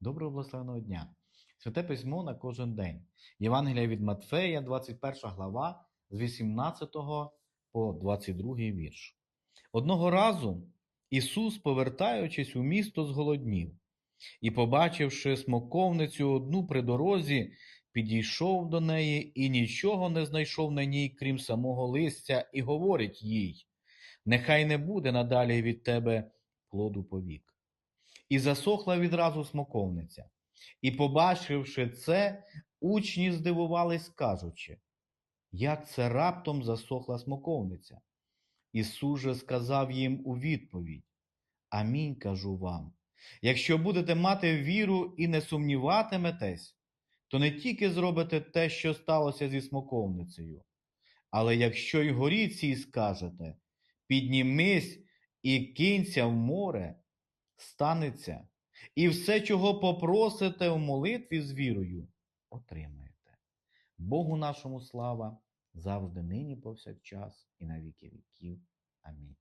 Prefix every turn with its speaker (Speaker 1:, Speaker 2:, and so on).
Speaker 1: Доброго благословеного дня! Святе письмо на кожен день. Євангелія від Матфея, 21 глава, з 18 по 22 вірш. Одного разу Ісус, повертаючись у місто, зголоднів і, побачивши смоковницю одну при дорозі, підійшов до неї і нічого не знайшов на ній, крім самого листя, і говорить їй: Нехай не буде надалі від тебе плоду повік. І засохла відразу смоковниця. І, побачивши це, учні здивувались, кажучи, як це раптом засохла смоковниця. Ісус же сказав їм у відповідь: Амінь кажу вам. Якщо будете мати віру і не сумніватиметесь, то не тільки зробите те, що сталося зі смоковницею, але якщо й горі цій скажете, піднімись і кинься в море, станеться, і все, чого попросите в молитві з вірою, отримаєте. Богу нашому слава завжди нині повсякчас і на віки віків. Амінь.